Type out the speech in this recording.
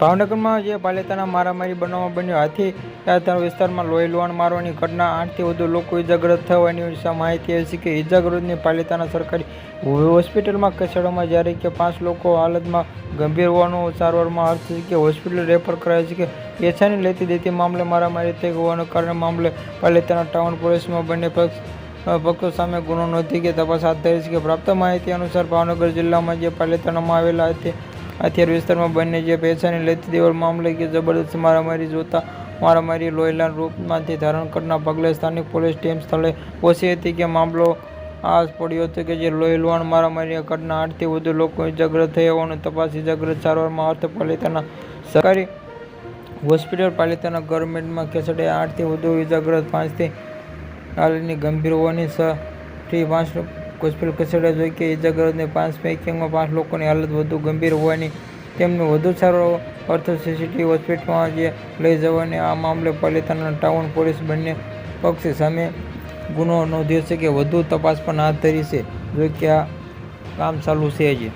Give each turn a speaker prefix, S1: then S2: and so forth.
S1: ભાવનગરમાં જે પાલિતાના મારામારી બનાવમાં બન્યો હાથી યાત્રા વિસ્તારમાં લોહી લોહાણ મારવાની ઘટના આઠથી વધુ લોકો ઇજાગ્રસ્ત થવાની માહિતી આવી છે કે ઇજાગ્રસ્તની પાલિતાના સરકારી હોસ્પિટલમાં ખસેડવામાં જ્યારે કે પાંચ લોકો હાલતમાં ગંભીર હોવાનું સારવારમાં અર્થ છે કે હોસ્પિટલ રેફર કરાય છે કે પેછાની લેતી દેતી મામલે મારામારી થઈ હોવાના કારણે મામલે પાલિતાના ટાઉન પોલીસમાં બંને પક્ષ પક્ષો સામે ગુનો નોંધી કે તપાસ હાથ ધરી છે કે પ્રાપ્ત માહિતી અનુસાર ભાવનગર જિલ્લામાં જે પાલિતાણામાં આવેલા હતી હથિયાર વિસ્તારમાં બંને જે પૈસાની લેતી દેવળ મામલે કે જબરદસ્ત મારામારી જોતા મારામારી લોહીલાલ રૂપમાંથી ધારણ પગલે સ્થાનિક પોલીસ ટીમ સ્થળે પહોંચી હતી કે મામલો આસ પડ્યો હતો કે જે લોહી લોહાણ મારામારી ઘટના આઠથી વધુ લોકો ઇજાગ્રસ્ત થયા હોવાનું તપાસ ઇજાગ્રસ્ત સારવારમાં અર્થ પાલિતાના સરકારી હોસ્પિટલ પાલિતાના ગવર્મેન્ટમાં કેસડે આઠથી વધુ ઇજાગ્રસ્ત પાંચથી હાલની ગંભીર હોવાની છ થી પાંચ હોસ્પિટલ ખસેડ્યા જોઈ કે ઇજાગ્રસ્તને પાંચ પૈકીમાં પાંચ લોકોની હાલત વધુ ગંભીર હોવાની તેમને વધુ સારો અર્થ સીસીટીવી હોસ્પિટલમાં જે લઈ જવાની આ મામલે પાલિતાના ટાઉન પોલીસ બંને પક્ષ સામે ગુનો નોંધ્યો છે કે વધુ તપાસ પણ હાથ ધરી છે. જો કે આ કામ ચાલુ છે હજી.